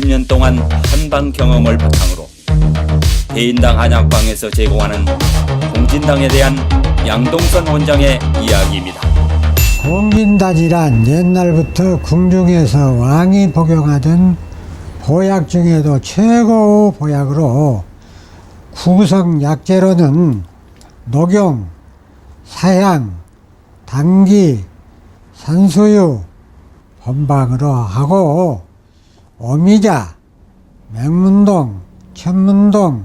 30년 동안 한방 경험을 바탕으로 대인당 한약방에서 제공하는 공진당에 대한 양동선 원장의 이야기입니다. 공진단이란 옛날부터 궁중에서 왕이 복용하던 보약 중에도 최고 보약으로 구성 약재로는 녹용, 사향, 당기, 산수유, 본방으로 하고 오미자, 맹문동, 천문동,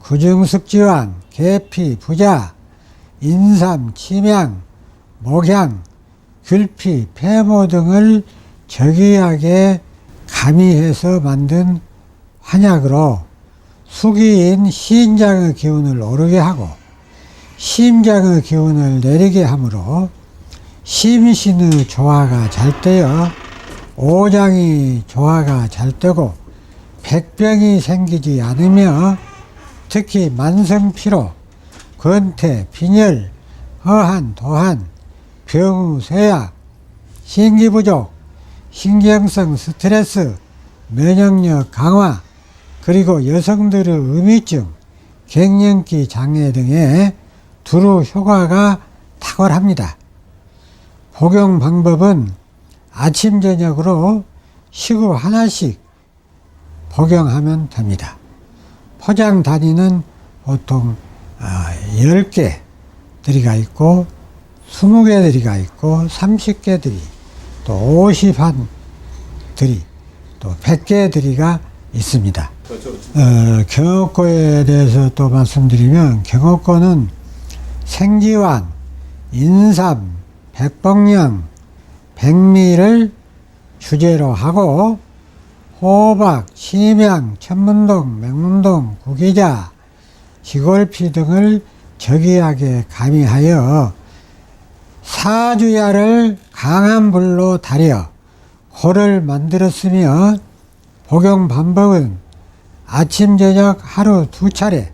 구중숙지환, 계피, 부자, 인삼, 침향, 목향, 귤피, 폐모 등을 저기하게 가미해서 만든 환약으로 수기인 신장의 기운을 오르게 하고 심장의 기운을 내리게 하므로 심신의 조화가 잘 되어 오장이 조화가 잘 되고 백병이 생기지 않으며 특히 만성피로, 근태, 빈혈, 허한, 도한, 병우, 쇠약, 신기부족, 신경성 스트레스, 면역력 강화, 그리고 여성들의 음이증, 갱년기 장애 등의 두루 효과가 탁월합니다. 복용 방법은 아침, 저녁으로 시구 하나씩 복용하면 됩니다. 포장 단위는 보통 아, 10개 들이가 있고 20개 들이가 있고 30개 들이 또 50한 들이 또 100개 들이가 있습니다. 어, 경옥고에 대해서 또 말씀드리면 경옥고는 생지환, 인삼, 백봉령, 백미를 주제로 하고 호박, 심양, 천문동, 맹문동, 구기자, 지골피 등을 저기하게 가미하여 사주야를 강한 불로 달여 호를 만들었으며 복용 방법은 아침 저녁 하루 두 차례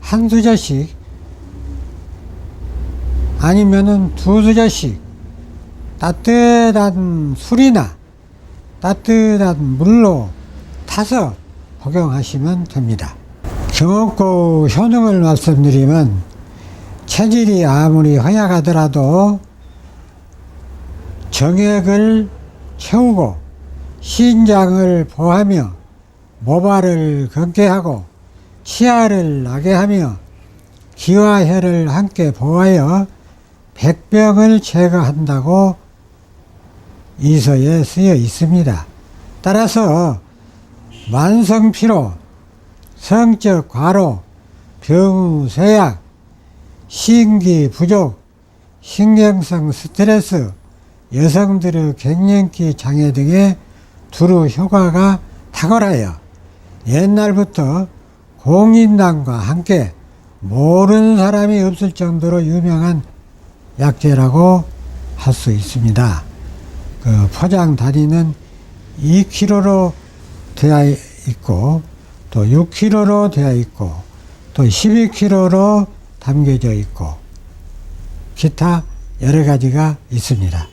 한 수저씩 아니면은 두 수저씩 따뜻한 술이나 따뜻한 물로 타서 복용하시면 됩니다. 경옥고 효능을 말씀드리면 체질이 아무리 허약하더라도 정액을 채우고 신장을 보하며 모발을 걷게 하고 치아를 나게 하며 기와 혈을 함께 보하여 백병을 제거한다고 이서에 쓰여 있습니다. 따라서 만성피로, 성적 과로, 병우 쇠약, 신기 부족, 신경성 스트레스, 여성들의 갱년기 장애 등의 두루 효과가 탁월하여 옛날부터 공인당과 함께 모르는 사람이 없을 정도로 유명한 약재라고 할 수 있습니다. 그 포장 단위는 2kg로 되어 있고 또 6kg로 되어 있고 또 12kg로 담겨져 있고 기타 여러 가지가 있습니다.